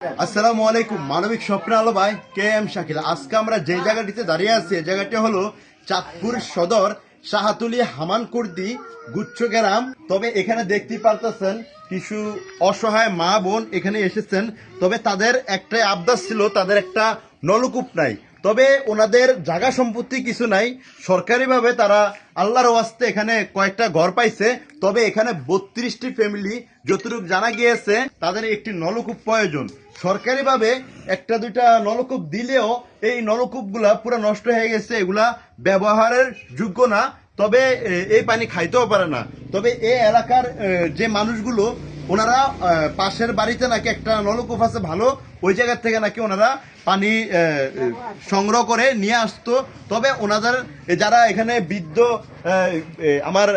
আসসালামু আলাইকুম, মানবিক স্বপ্ন আলো ভাই, কে এম শাকিল। আজকে আমরা যে জায়গাটিতে দাঁড়িয়ে আছি এই জায়গাটি হলো চাঁদপুর সদর শাহাতুলি হামানকুর্দি গুচ্ছ গ্রাম। তবে এখানে দেখতে পারতেছেন, কিছু অসহায় মা বোন এখানে এসেছেন। তবে তাদের একটাই আবদার ছিল, তাদের একটা নলকূপ নাই। তবে ওনাদের জায়গা সম্পত্তি কিছু নাই। সরকারিভাবে তারা আল্লাহর ওয়াস্তে এখানে কয়েকটা ঘর পাইছে। তবে এখানে বত্রিশটি ফ্যামিলি যতটুকু জানা গিয়েছে, তাদের একটি নলকূপ প্রয়োজন। সরকারিভাবে একটা দুইটা নলকূপ দিলেও এই নলকূপগুলা পুরো নষ্ট হয়ে গেছে, এগুলা ব্যবহারের যোগ্য না। তবে এই পানি খাইতেও পারে না। তবে এই এলাকার যে মানুষগুলো ওনারা পাশের বাড়িতে নাকি একটা নলকূপ আছে ভালো, ওই জায়গার থেকে নাকি ওনারা পানি সংগ্রহ করে নিয়ে আসতো। তবে ওনাদের, যারা এখানে বৃদ্ধ আমার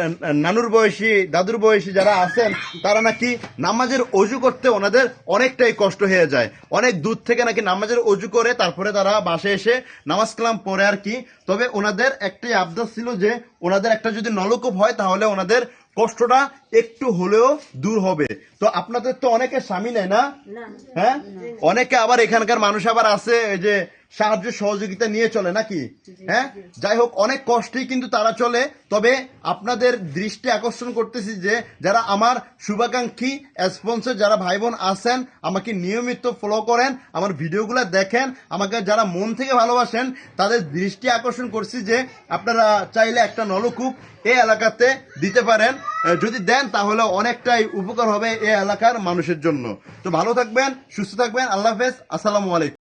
নানুর বয়সী, দাদুর বয়সী যারা আছেন, তারা নাকি নামাজের অজু করতে ওনাদের অনেকটাই কষ্ট হয়ে যায়। অনেক দূর থেকে নাকি নামাজের অজু করে, তারপরে তারা বাসে এসে নামাজ কালাম পড়ে আর কি। তবে ওনাদের একটাই আবদার ছিল যে, ওনাদের একটা যদি নলকূপ হয়, তাহলে ওনাদের কষ্টটা একটু হলেও দূর হবে। তো আপনাদের তো অনেকে স্বামী নেয় না? হ্যাঁ? অনেকে আবার এখানকার মানুষ আবার আছে যে সাহায্য সহযোগিতা নিয়ে চলে নাকি? হ্যাঁ? যাই হোক অনেক কষ্টেই কিন্তু তারা চলে তবে আপনাদের দৃষ্টি আকর্ষণ করতেছি যে যারা আমার শুভাকাঙ্ক্ষী স্পন্সর যারা ভাই বোন আছেন আমাকে নিয়মিত ফলো করেন আমার ভিডিওগুলো দেখেন আমাকে যারা মন থেকে ভালোবাসেন তাদের দৃষ্টি আকর্ষণ করছি যে আপনারা চাইলে একটা নলকূপ এই এলাকাতে দিতে পারেন। যদি দেন তাহলে অনেকটাই উপকার হবে এই এলাকার মানুষের জন্য। তো ভালো থাকবেন সুস্থ থাকবেন আল্লাহ হাফেজ আসসালামু আলাইকুম।